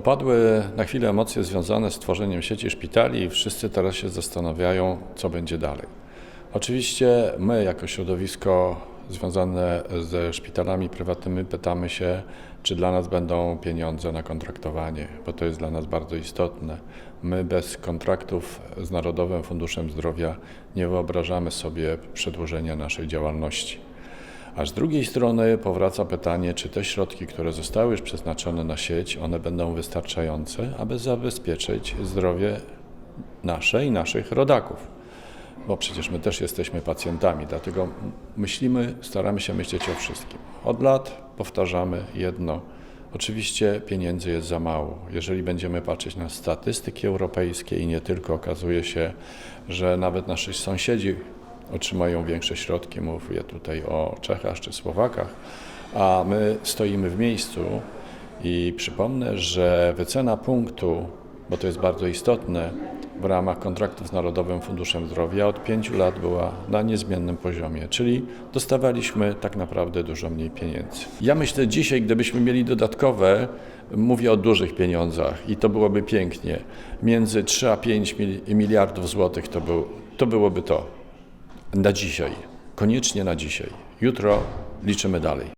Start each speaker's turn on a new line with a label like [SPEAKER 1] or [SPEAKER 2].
[SPEAKER 1] Opadły na chwilę emocje związane z tworzeniem sieci szpitali i wszyscy teraz się zastanawiają, co będzie dalej. Oczywiście my, jako środowisko związane ze szpitalami prywatnymi, pytamy się, czy dla nas będą pieniądze na kontraktowanie, bo to jest dla nas bardzo istotne. My bez kontraktów z Narodowym Funduszem Zdrowia nie wyobrażamy sobie przedłużenia naszej działalności. A z drugiej strony powraca pytanie, czy te środki, które zostały już przeznaczone na sieć, one będą wystarczające, aby zabezpieczyć zdrowie nasze i naszych rodaków. Bo przecież my też jesteśmy pacjentami, dlatego myślimy, staramy się myśleć o wszystkim. Od lat powtarzamy jedno. Oczywiście pieniędzy jest za mało. Jeżeli będziemy patrzeć na statystyki europejskie i nie tylko, okazuje się, że nawet nasi sąsiedzi otrzymają większe środki. Mówię tutaj o Czechach czy Słowakach, a my stoimy w miejscu i przypomnę, że wycena punktu, bo to jest bardzo istotne, w ramach kontraktów z Narodowym Funduszem Zdrowia od pięciu lat była na niezmiennym poziomie, czyli dostawaliśmy tak naprawdę dużo mniej pieniędzy. Ja myślę dzisiaj, gdybyśmy mieli dodatkowe, mówię o dużych pieniądzach i to byłoby pięknie, między 3 a 5 mil- miliardów złotych to, był, to byłoby to na dzisiaj, koniecznie na dzisiaj. Jutro liczymy dalej.